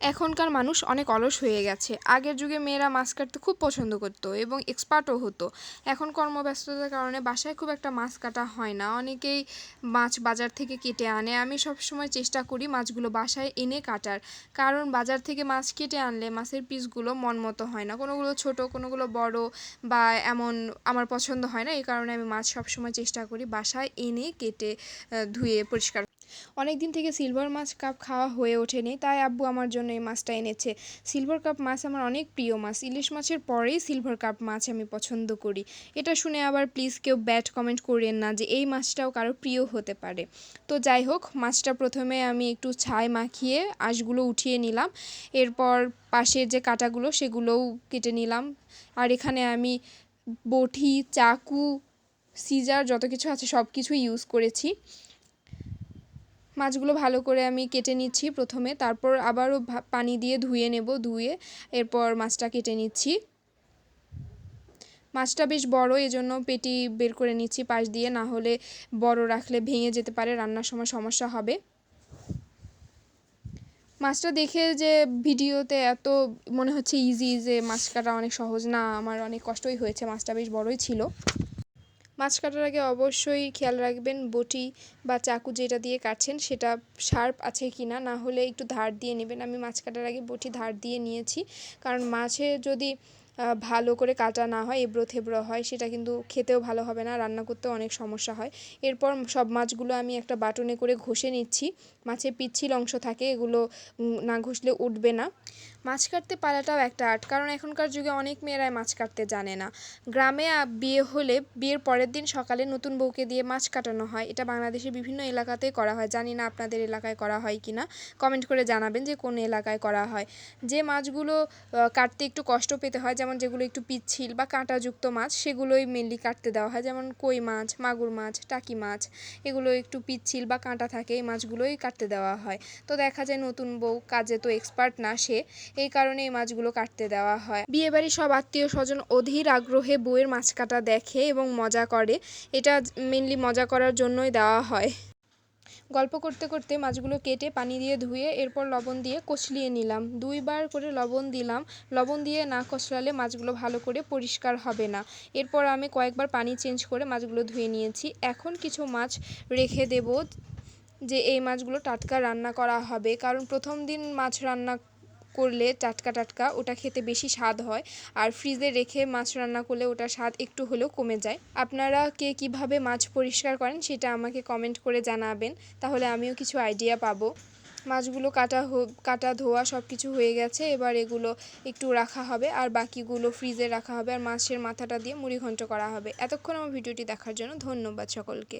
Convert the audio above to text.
এখনকার মানুষ অনেক অলস হয়ে গেছে। আগের যুগে মেয়েরা মাছ কাটতে খুব পছন্দ করতো এবং এক্সপার্টও হতো। এখন কর্মব্যস্ততার কারণে বাসায় খুব একটা মাছ কাটা হয় না। অনেকেই মাছ বাজার থেকে কেটে আনে। আমি সব সময় চেষ্টা করি মাছগুলো বাসায় এনে কাটার। কারণ বাজার থেকে মাছ কেটে আনলে মাছের পিসগুলো মন মতো হয় না। কোনোগুলো ছোট, কোনোগুলো বড় বা এমন আমার পছন্দ হয় না। এই কারণে আমি মাছ সবসময় চেষ্টা করি বাসায় এনে কেটে ধুয়ে পরিষ্কার অনেক দিন থেকে সিলভার মাছ কাপ খাওয়া হয়ে ওঠেনি, তাই আব্বু আমার জন্য এই মাছটা এনেছে। সিলভার কাপ মাছ আমার অনেক প্রিয় মাছ, ইলিশ মাছের পরেই সিলভার কাপ মাছ আমি পছন্দ করি। এটা শুনে আবার প্লিজ কেউ ব্যাড কমেন্ট করেন না যে এই মাছটাও কারও প্রিয় হতে পারে। তো যাই হোক, মাছটা প্রথমে আমি একটু ছাই মাখিয়ে আঁশগুলো উঠিয়ে নিলাম। এরপর পাশের যে কাটাগুলো সেগুলোও কেটে নিলাম। আর এখানে আমি বটি, চাকু সিজার যত কিছু আছে সব কিছুই ইউজ করেছি। মাছগুলো ভালো করে আমি কেটে নিচ্ছি প্রথমে। তারপর আবারও পানি দিয়ে ধুয়ে নেব, ধুয়ে এরপর মাছটা কেটে নিচ্ছি। মাছটা বেশ বড়, এজন্য পেটি বের করে নিচ্ছি পাশ দিয়ে, না হলে বড় রাখলে ভেঙে যেতে পারে, রান্নার সময় সমস্যা হবে। মাছটা দেখে যে ভিডিওতে এত মনে হচ্ছে ইজি যে মাছ কাটা অনেক সহজ, না, আমার অনেক কষ্টই হয়েছে, মাছটা বেশ বড়ই ছিল। মাছ কাটার আগে অবশ্যই খেয়াল রাখবেন বটি বা চাকু যেটা দিয়ে কাটছেন সেটা শার্প আছে কি না না হলে একটু ধার দিয়ে নেবেন। আমি মাছ কাটার আগে বটি ধার দিয়ে নিয়েছি। কারণ মাছে যদি ভালো করে কাটা না হয়, এবড়ো থেবড়ো হয়, সেটা কিন্তু খেতেও ভালো হবে না, রান্না করতেও অনেক সমস্যা হয়। এরপর সব মাছগুলো আমি একটা বাটনে করে ঘষে নিচ্ছি। মাছের পিচ্ছিল অংশ থাকে, এগুলো না ঘষলে উঠবে না। মাছ কাটতে পারাটাও একটা আর্ট, কারণ এখনকার যুগে অনেক মেয়েরাই মাছ কাটতে জানে না। গ্রামে বিয়ে হলে বিয়ের পরের দিন সকালে নতুন বউকে দিয়ে মাছ কাটানো হয়। এটা বাংলাদেশের বিভিন্ন এলাকাতেই করা হয়, জানি না আপনাদের এলাকায় করা হয় কি না কমেন্ট করে জানাবেন যে কোন এলাকায় করা হয়। যে মাছগুলো কাটতে একটু কষ্ট পেতে হয় যেমন যেগুলো একটু পিচ্ছিল বা কাঁটাযুক্ত মাছ, সেগুলোই মেনলি কাটতে দেওয়া হয়। যেমন কই মাছ, মাগুর মাছ, টাকি মাছ, এগুলো একটু পিচ্ছিল বা কাঁটা থাকে, এই মাছগুলোই কাটতে দেওয়া হয়। তো দেখা যায় নতুন বউ কাজে তো এক্সপার্ট না সে, এই কারণে এই মাছগুলো কাটতে দেওয়া হয়। বিয়েবাড়ির সব আত্মীয় স্বজন অধীর আগ্রহে বউয়ের মাছ কাটা দেখে এবং মজা করে। এটা মেনলি মজা করার জন্যই দেওয়া হয়। গল্প করতে করতে মাছগুলো কেটে পানি দিয়ে ধুয়ে এরপর লবণ দিয়ে কচলিয়ে নিলাম। দুইবার করে লবণ দিলাম। লবণ দিয়ে না কচলালে মাছগুলো ভালো করে পরিষ্কার হবে না। এরপর আমি কয়েকবার পানি চেঞ্জ করে মাছগুলো ধুয়ে নিয়েছি। এখন কিছু মাছ রেখে দেব যে এই মাছগুলো টাটকা রান্না করা হবে। কারণ প্রথম দিন মাছ রান্না করলে টাটকা টাটকা ওটা খেতে বেশি স্বাদ হয়। আর ফ্রিজে রেখে মাছ রান্না করলে ওটার স্বাদ একটু হলেও কমে যায়। আপনারা কে কীভাবে মাছ পরিষ্কার করেন সেটা আমাকে কমেন্ট করে জানাবেন। তাহলে আমিও কিছু আইডিয়া পাবো। মাছগুলো কাটা কাটা ধোয়া সব কিছু হয়ে গেছে। এবার এগুলো একটু রাখা হবে আর বাকিগুলো ফ্রিজে রাখা হবে। আর মাছের মাথাটা দিয়ে মুড়ি ঘন্ট করা হবে। এতক্ষণ আমার ভিডিওটি দেখার জন্য ধন্যবাদ সকলকে।